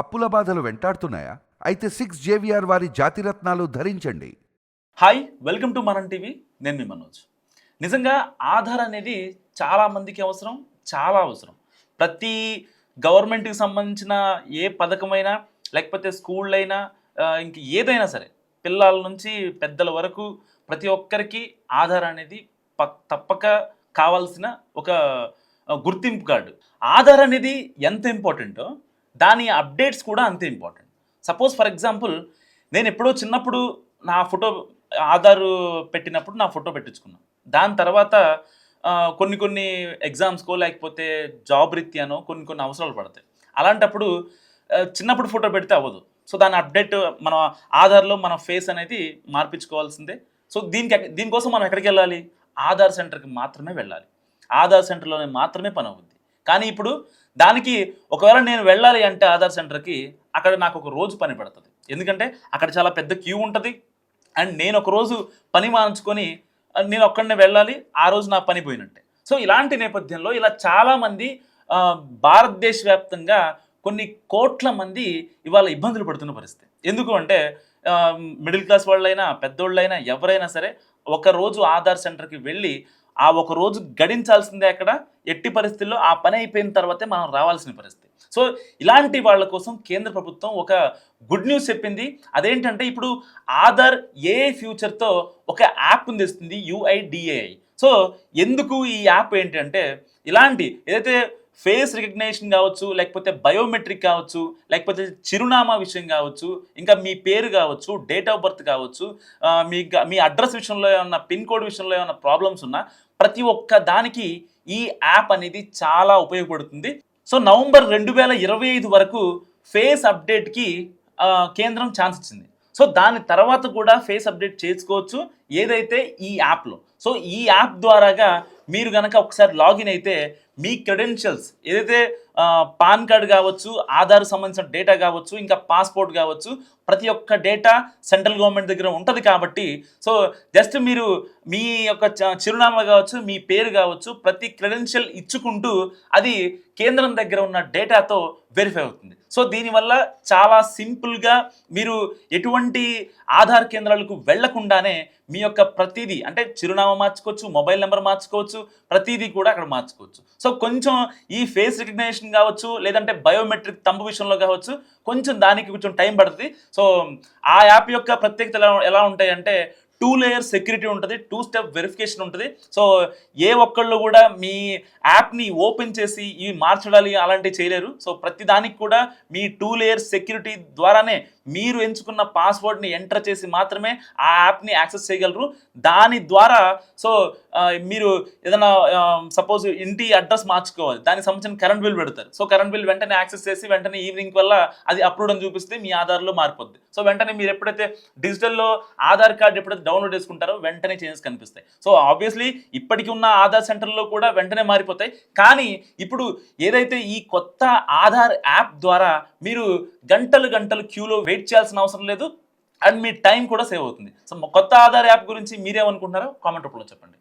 అప్పుల బాధలు వెంటాడుతున్నాయా? అయితే సిక్స్ జేవిఆర్ వారి జాతిరత్నాలు ధరించండి. Hi welcome to Manam TV నేను మీ మనోజ్. నిజంగా ఆధార్ అనేది చాలా మందికి అవసరం చాలా అవసరం. ప్రతి గవర్నమెంట్కి సంబంధించిన ఏ పథకమైనా లేకపోతే స్కూల్ అయినా ఇంక ఏదైనా సరే పిల్లల నుంచి పెద్దల వరకు ప్రతి ఒక్కరికి ఆధార్ అనేది ప తప్పక కావాల్సిన ఒక గుర్తింపు కార్డు. ఆధార్ అనేది ఎంత ఇంపార్టెంటో దాని అప్డేట్స్ కూడా అంతే ఇంపార్టెంట్. సపోజ్ ఫర్ ఎగ్జాంపుల్ నేను ఎప్పుడో చిన్నప్పుడు నా ఫోటో ఆధార్ పెట్టినప్పుడు నా ఫోటో పెట్టించుకున్నాను దాని తర్వాత కొన్ని కొన్ని ఎగ్జామ్స్కో లేకపోతే జాబ్ రీత్యానో కొన్ని కొన్ని అవసరాలు పడతాయి. అలాంటప్పుడు చిన్నప్పుడు ఫోటో పెడితే అవ్వదు. సో దాని అప్డేట్ మన ఆధార్లో మన ఫేస్ అనేది మార్పించుకోవాల్సిందే. సో దీనికి దీనికోసం మనం ఎక్కడికి వెళ్ళాలి? ఆధార్ సెంటర్కి మాత్రమే వెళ్ళాలి. ఆధార్ సెంటర్లోనే మాత్రమే పని అవుద్ది. కానీ ఇప్పుడు దానికి ఒకవేళ నేను వెళ్ళాలి అంటే ఆధార్ సెంటర్కి అక్కడ నాకు ఒక రోజు పని పడుతుంది. ఎందుకంటే అక్కడ చాలా పెద్ద క్యూ ఉంటుంది. అండ్ నేను ఒక రోజు పని మార్చుకొని నేను ఒక్కడనే వెళ్ళాలి ఆ రోజు నా పని పోయినట్టే. సో ఇలాంటి నేపథ్యంలో ఇలా చాలామంది భారతదేశ వ్యాప్తంగా కొన్ని కోట్ల మంది ఇవాళ ఇబ్బందులు పడుతున్న పరిస్థితి. ఎందుకు అంటే మిడిల్ క్లాస్ వాళ్ళైనా పెద్దోళ్ళైనా ఎవరైనా సరే ఒకరోజు ఆధార్ సెంటర్కి వెళ్ళి ఆ ఒక రోజు గడించాల్సిందే అక్కడ ఎట్టి పరిస్థితుల్లో ఆ పని అయిపోయిన తర్వాతే మనం రావాల్సిన పరిస్థితి. సో ఇలాంటి వాళ్ళ కోసం కేంద్ర ప్రభుత్వం ఒక గుడ్ న్యూస్ చెప్పింది. అదేంటంటే ఇప్పుడు ఆధార్ ఏ ఫ్యూచర్తో ఒక యాప్ తెస్తుంది యుఐడిఏఐ సో ఎందుకు ఈ యాప్ ఏంటంటే ఇలాంటి ఏదైతే ఫేస్ రికగ్నేషన్ కావచ్చు లేకపోతే బయోమెట్రిక్ కావచ్చు లేకపోతే చిరునామా విషయం కావచ్చు ఇంకా మీ పేరు కావచ్చు డేట్ ఆఫ్ బర్త్ కావచ్చు మీ గ- మీ అడ్రస్ విషయంలో ఏమన్నా పిన్ కోడ్ విషయంలో ఏమన్నా ప్రాబ్లమ్స్ ఉన్నా ప్రతి ఒక్క దానికి ఈ యాప్ అనేది చాలా ఉపయోగపడుతుంది. సో నవంబర్ రెండు వేల ఇరవై ఐదు వరకు ఫేస్ అప్డేట్కి కేంద్రం ఛాన్స్ ఇచ్చింది. సో దాని తర్వాత కూడా ఫేస్ అప్డేట్ చేసుకోవచ్చు ఏదైతే ఈ యాప్లో. సో ఈ యాప్ ద్వారాగా మీరు కనుక ఒకసారి లాగిన్ అయితే మీ క్రెడెన్షియల్స్ ఏదైతే పాన్ కార్డ్ కావచ్చు ఆధార్ సంబంధించిన డేటా కావచ్చు ఇంకా పాస్పోర్ట్ కావచ్చు ప్రతి ఒక్క డేటా సెంట్రల్ గవర్నమెంట్ దగ్గర ఉంటుంది కాబట్టి సో జస్ట్ మీరు మీ యొక్క చిరునామా కావచ్చు మీ పేరు కావచ్చు ప్రతి క్రెడెన్షియల్ ఇచ్చుకుంటూ అది కేంద్రం దగ్గర ఉన్న డేటాతో వెరిఫై అవుతుంది. సో దీనివల్ల చాలా సింపుల్గా మీరు ఎటువంటి ఆధార్ కేంద్రాలకు వెళ్ళకుండానే మీ యొక్క ప్రతిదీ అంటే చిరునామా మార్చుకోవచ్చు మొబైల్ నెంబర్ మార్చుకోవచ్చు ప్రతిదీ కూడా అక్కడ మార్చుకోవచ్చు. సో కొంచెం ఈ ఫేస్ రికగ్నేషన్ కావచ్చు లేదంటే బయోమెట్రిక్ తంబు విషయంలో కావచ్చు కొంచెం దానికి కొంచెం టైం పడుతుంది. సో ఆ యాప్ యొక్క ప్రత్యేకత ఎలా ఎలా ఉంటాయంటే టూ లేయర్ సెక్యూరిటీ ఉంటుంది టూ స్టెప్ వెరిఫికేషన్ ఉంటుంది. సో ఏ ఒక్కళ్ళు కూడా మీ యాప్ని ఓపెన్ చేసి ఇవి మార్చడాలి అలాంటివి చేయలేరు. సో ప్రతిదానికి కూడా మీ టూ లేయర్ సెక్యూరిటీ ద్వారానే మీరు ఎంచుకున్న పాస్వర్డ్ని ఎంటర్ చేసి మాత్రమే ఆ యాప్ని యాక్సెస్ చేయగలరు. దాని ద్వారా సో మీరు ఏదైనా సపోజ్ ఇంటి అడ్రస్ మార్చుకోవాలి. దానికి సంబంధించిన కరెంట్ బిల్ పెడతారు. సో కరెంట్ బిల్ వెంటనే యాక్సెస్ చేసి వెంటనే ఈవినింగ్ వల్ల అది అప్రూవ్ అని చూపిస్తే మీ ఆధార్లో మారిపోద్ది. సో వెంటనే మీరు ఎప్పుడైతే డిజిటల్లో ఆధార్ కార్డ్ ఎప్పుడైతే డౌన్లోడ్ చేసుకుంటారో వెంటనే చేంజెస్ కనిపిస్తాయి. సో ఆబ్వియస్లీ ఇప్పటికి ఉన్న ఆధార్ సెంటర్లో కూడా వెంటనే మారిపోతాయి. కానీ ఇప్పుడు ఏదైతే ఈ కొత్త ఆధార్ యాప్ ద్వారా మీరు గంటలు గంటలు క్యూలో వెయిట్ చేయాల్సిన అవసరం లేదు అండ్ మీ టైం కూడా సేవ్ అవుతుంది. సో కొత్త ఆధార్ యాప్ గురించి మీరేమనుకుంటున్నారో కామెంట్ రూపంలో చెప్పండి.